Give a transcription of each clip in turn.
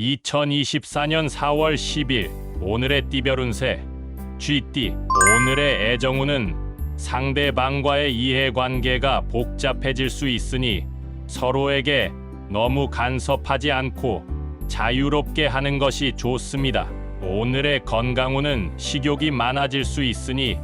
2024년 4월 10일 오늘의 띠별 운세 쥐띠 오늘의 애정운은 상대방과의 이해관계가 복잡해질 수 있으니 서로에게 너무 간섭하지 않고 자유롭게 하는 것이 좋습니다. 오늘의 건강운은 식욕이 많아질 수 있으니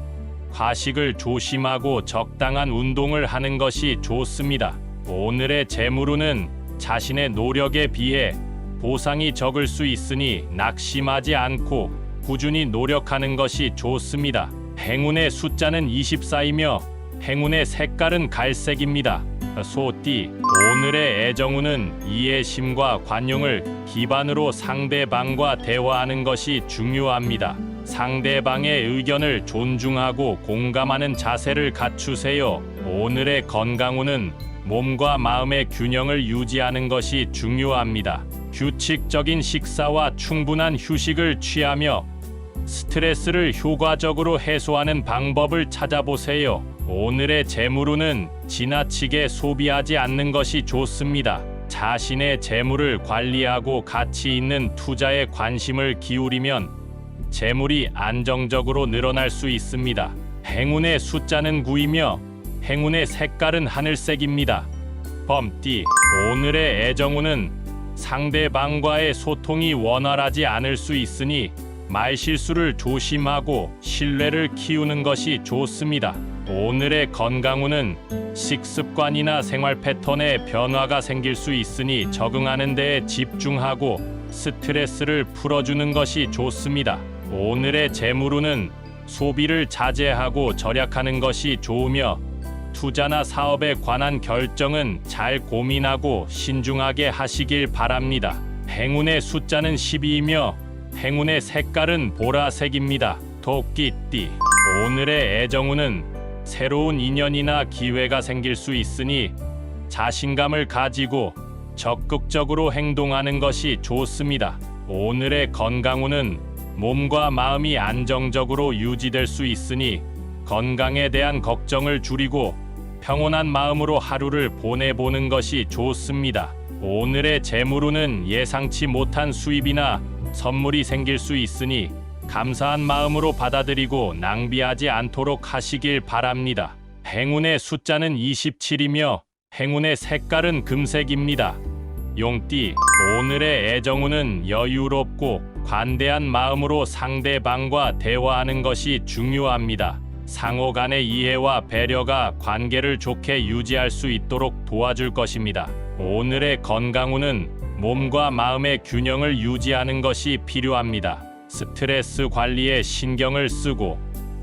과식을 조심하고 적당한 운동을 하는 것이 좋습니다. 오늘의 재물운은 자신의 노력에 비해 보상이 적을 수 있으니 낙심하지 않고 꾸준히 노력하는 것이 좋습니다. 행운의 숫자는 24이며 행운의 색깔은 갈색입니다. 소띠 오늘의 애정운은 이해심과 관용을 기반으로 상대방과 대화하는 것이 중요합니다. 상대방의 의견을 존중하고 공감하는 자세를 갖추세요. 오늘의 건강운은 몸과 마음의 균형을 유지하는 것이 중요합니다. 규칙적인 식사와 충분한 휴식을 취하며 스트레스를 효과적으로 해소하는 방법을 찾아보세요. 오늘의 재물운은 지나치게 소비하지 않는 것이 좋습니다. 자신의 재물을 관리하고 가치 있는 투자에 관심을 기울이면 재물이 안정적으로 늘어날 수 있습니다. 행운의 숫자는 9이며 행운의 색깔은 하늘색입니다. 범띠 오늘의 애정운은 상대방과의 소통이 원활하지 않을 수 있으니 말실수를 조심하고 신뢰를 키우는 것이 좋습니다. 오늘의 건강운은 식습관이나 생활 패턴에 변화가 생길 수 있으니 적응하는 데에 집중하고 스트레스를 풀어주는 것이 좋습니다. 오늘의 재물운은 소비를 자제하고 절약하는 것이 좋으며 투자나 사업에 관한 결정은 잘 고민하고 신중하게 하시길 바랍니다. 행운의 숫자는 12이며 행운의 색깔은 보라색입니다. 토끼띠 오늘의 애정운은 새로운 인연이나 기회가 생길 수 있으니 자신감을 가지고 적극적으로 행동하는 것이 좋습니다. 오늘의 건강운은 몸과 마음이 안정적으로 유지될 수 있으니 건강에 대한 걱정을 줄이고 평온한 마음으로 하루를 보내보는 것이 좋습니다. 오늘의 재물운은 예상치 못한 수입이나 선물이 생길 수 있으니 감사한 마음으로 받아들이고 낭비하지 않도록 하시길 바랍니다. 행운의 숫자는 27이며 행운의 색깔은 금색입니다. 용띠 오늘의 애정운은 여유롭고 관대한 마음으로 상대방과 대화하는 것이 중요합니다. 상호 간의 이해와 배려가 관계를 좋게 유지할 수 있도록 도와줄 것입니다. 오늘의 건강운은 몸과 마음의 균형을 유지하는 것이 필요합니다. 스트레스 관리에 신경을 쓰고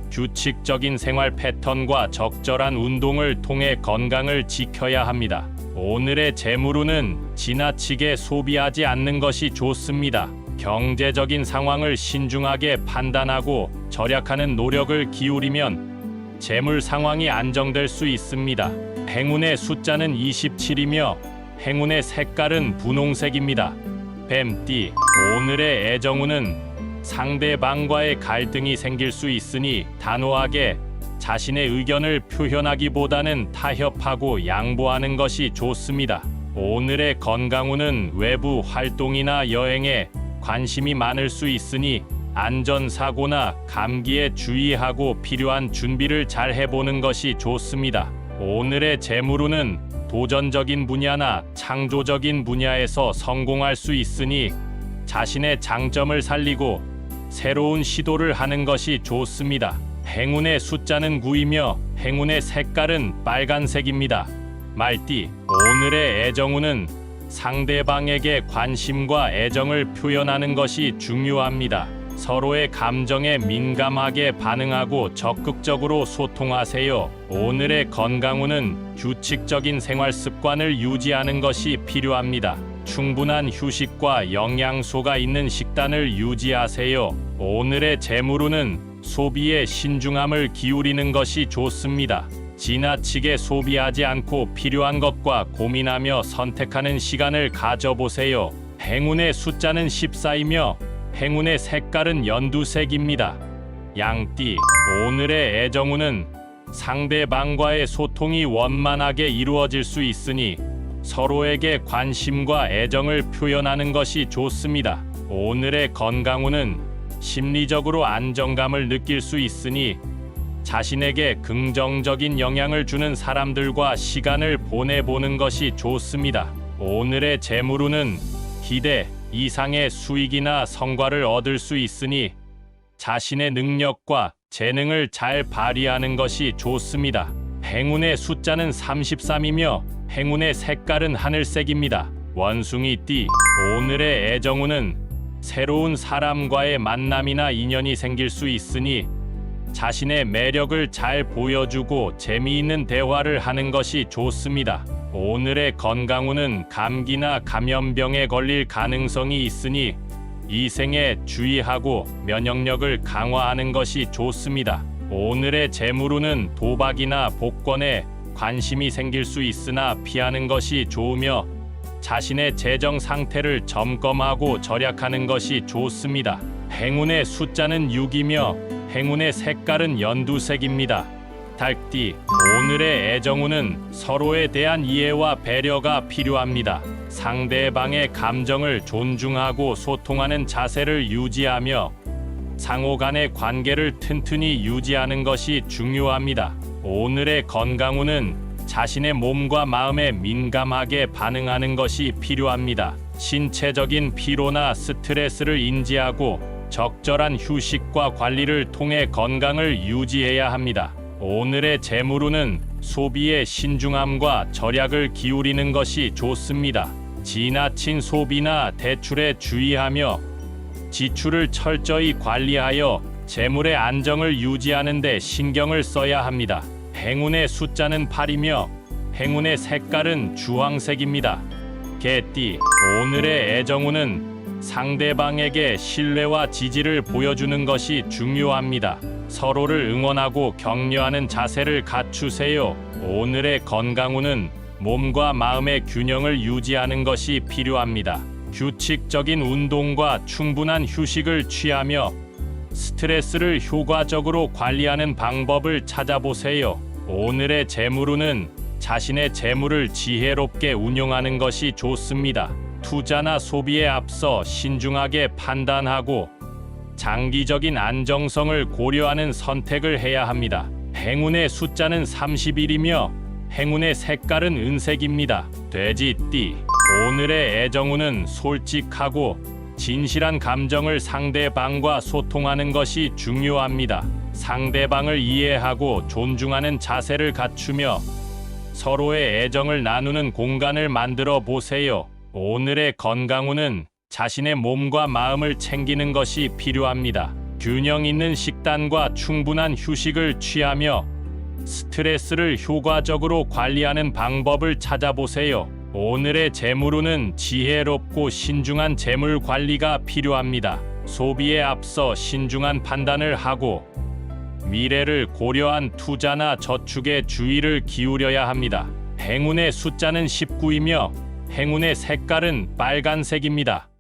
규칙적인 생활 패턴과 적절한 운동을 통해 건강을 지켜야 합니다. 오늘의 재물운은 지나치게 소비하지 않는 것이 좋습니다. 경제적인 상황을 신중하게 판단하고 절약하는 노력을 기울이면 재물 상황이 안정될 수 있습니다. 행운의 숫자는 27이며 행운의 색깔은 분홍색입니다. 뱀띠 오늘의 애정운은 상대방과의 갈등이 생길 수 있으니 단호하게 자신의 의견을 표현하기보다는 타협하고 양보하는 것이 좋습니다. 오늘의 건강운은 외부 활동이나 여행에 관심이 많을 수 있으니 안전사고나 감기에 주의하고 필요한 준비를 잘 해보는 것이 좋습니다. 오늘의 재물운은 도전적인 분야나 창조적인 분야에서 성공할 수 있으니 자신의 장점을 살리고 새로운 시도를 하는 것이 좋습니다. 행운의 숫자는 9이며 행운의 색깔은 빨간색입니다. 말띠 오늘의 애정운은 상대방에게 관심과 애정을 표현하는 것이 중요합니다. 서로의 감정에 민감하게 반응하고 적극적으로 소통하세요. 오늘의 건강운은 규칙적인 생활 습관을 유지하는 것이 필요합니다. 충분한 휴식과 영양소가 있는 식단을 유지하세요. 오늘의 재물운은 소비에 신중함을 기울이는 것이 좋습니다. 지나치게 소비하지 않고 필요한 것과 고민하며 선택하는 시간을 가져보세요. 행운의 숫자는 14이며 행운의 색깔은 연두색입니다. 양띠 오늘의 애정운은 상대방과의 소통이 원만하게 이루어질 수 있으니 서로에게 관심과 애정을 표현하는 것이 좋습니다. 오늘의 건강운은 심리적으로 안정감을 느낄 수 있으니 자신에게 긍정적인 영향을 주는 사람들과 시간을 보내보는 것이 좋습니다. 오늘의 재물운은 기대 이상의 수익이나 성과를 얻을 수 있으니 자신의 능력과 재능을 잘 발휘하는 것이 좋습니다. 행운의 숫자는 33이며 행운의 색깔은 하늘색입니다. 원숭이 띠 오늘의 애정운은 새로운 사람과의 만남이나 인연이 생길 수 있으니 자신의 매력을 잘 보여주고 재미있는 대화를 하는 것이 좋습니다. 오늘의 건강운은 감기나 감염병에 걸릴 가능성이 있으니 이 생에 주의하고 면역력을 강화하는 것이 좋습니다. 오늘의 재물운은 도박이나 복권에 관심이 생길 수 있으나 피하는 것이 좋으며 자신의 재정 상태를 점검하고 절약하는 것이 좋습니다. 행운의 숫자는 6이며 행운의 색깔은 연두색입니다. 달띠 오늘의 애정운은 서로에 대한 이해와 배려가 필요합니다. 상대방의 감정을 존중하고 소통하는 자세를 유지하며 상호 간의 관계를 튼튼히 유지하는 것이 중요합니다. 오늘의 건강운은 자신의 몸과 마음에 민감하게 반응하는 것이 필요합니다. 신체적인 피로나 스트레스를 인지하고 적절한 휴식과 관리를 통해 건강을 유지해야 합니다. 오늘의 재물운은 소비에 신중함과 절약을 기울이는 것이 좋습니다. 지나친 소비나 대출에 주의하며 지출을 철저히 관리하여 재물의 안정을 유지하는 데 신경을 써야 합니다. 행운의 숫자는 8이며 행운의 색깔은 주황색입니다. 개띠 오늘의 애정운은 상대방에게 신뢰와 지지를 보여주는 것이 중요합니다. 서로를 응원하고 격려하는 자세를 갖추세요. 오늘의 건강운은 몸과 마음의 균형을 유지하는 것이 필요합니다. 규칙적인 운동과 충분한 휴식을 취하며 스트레스를 효과적으로 관리하는 방법을 찾아보세요. 오늘의 재물운은 자신의 재물을 지혜롭게 운용하는 것이 좋습니다. 투자나 소비에 앞서 신중하게 판단하고 장기적인 안정성을 고려하는 선택을 해야 합니다. 행운의 숫자는 31이며 행운의 색깔은 은색입니다. 돼지띠 오늘의 애정운은 솔직하고 진실한 감정을 상대방과 소통하는 것이 중요합니다. 상대방을 이해하고 존중하는 자세를 갖추며 서로의 애정을 나누는 공간을 만들어 보세요. 오늘의 건강운은 자신의 몸과 마음을 챙기는 것이 필요합니다. 균형 있는 식단과 충분한 휴식을 취하며 스트레스를 효과적으로 관리하는 방법을 찾아보세요. 오늘의 재물운은 지혜롭고 신중한 재물 관리가 필요합니다. 소비에 앞서 신중한 판단을 하고 미래를 고려한 투자나 저축에 주의를 기울여야 합니다. 행운의 숫자는 19이며 행운의 색깔은 빨간색입니다.